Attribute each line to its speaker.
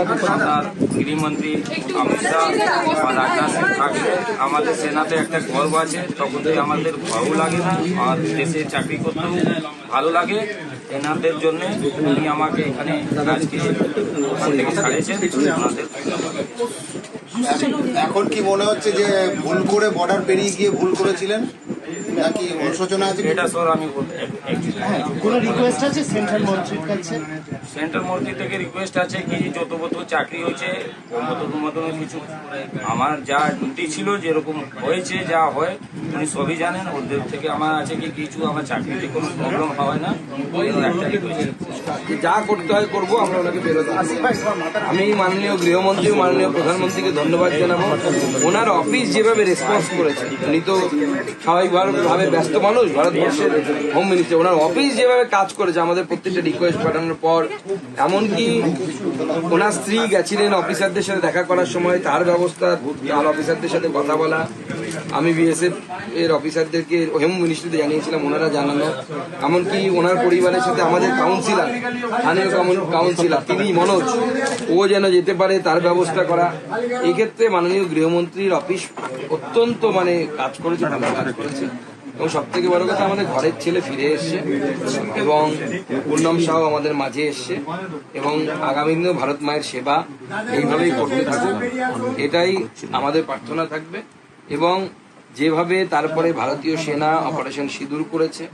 Speaker 1: আপনার গৃহমন্ত্রী অমিত শাহ বা রাজনাথ সিং থাকলে আমাদের সেনাতে একটা গর্ব আছে। তখন থেকে আমাদের ভয়ও লাগে না আর দেশে চাকরি করতেও ভালো লাগে। এনাদের জন্য উনি আমাকে এখানে আজকে ওখান থেকে ছাড়িয়েছেন। ওনাদের
Speaker 2: এখন কি মনে হচ্ছে যে ভুল করে বর্ডার পেরিয়ে গিয়ে ভুল করেছিলেন? নাকি অনুশোচনা আছে?
Speaker 1: এটা স্যার আমি বলতে
Speaker 3: কোনো রিকোয়েস্ট আছে? সেন্ট্রাল মন্ত্রীর কাছে?
Speaker 1: সেন্ট্রাল মন্ত্রী থেকে রিকোয়েস্ট আছে কি যত বত চাকরি হয়েছে মতন কিছু আমার যা ডিউটি ছিল যেরকম হয়েছে যা হয় উনি সবই জানেন। ওদের থেকে আমার আছে কি কিছু আমার চাকরিতে কোনো প্রবলেম হয় না।
Speaker 4: যা করতে হয় করব আমরা ওনাকে বেরোতে আমি মাননীয় গৃহমন্ত্রী মাননীয় প্রধানমন্ত্রীকে ধন্যবাদ জানাব। ওনার অফিস যেভাবে রেসপন্স করেছে উনি তো স্বাভাবিকভাবে ব্যস্ত মানুষ, ভারতবর্ষের হোম মিনিস্টার ওনার অফিস যেভাবে কাজ করেছে, আমাদের প্রত্যেকটা রিকোয়েস্ট পাঠানোর পর, এমনকি ওনার স্ত্রী গেছিলেন অফিসারদের সাথে দেখা করার সময়, তার ব্যবস্থা, তার অফিসারদের সাথে কথা বলা। আমি বিএসএফ এর অফিসারদেরকে হোম মিনিস্ট্রিতে জানিয়েছিলাম, ওনারা জানানো। এমনকি ওনার পরিবারের সাথে আমাদের কাউন্সিলর স্থানীয় কাউন- কাউন্সিলর তিনি মনোজ, ও যেন যেতে পারে, তার ব্যবস্থা করা। এক্ষেত্রে মাননীয় গৃহমন্ত্রীর অফিস অত্যন্ত মানে কাজ করেছে, ভালো কাজ করেছে। এবং সব থেকে বড় কথা আমাদের ঘরের ছেলে ফিরে এসছে এবং পূর্ণম সাহ আমাদের মাঝে এসছে এবং আগামী দিনেও ভারত মায়ের সেবা এইভাবেই করতে থাকুক। এটাই আমাদের প্রার্থনা থাকবে এবং যেভাবে তারপরে ভারতীয় সেনা অপারেশন সিঁদুর করেছে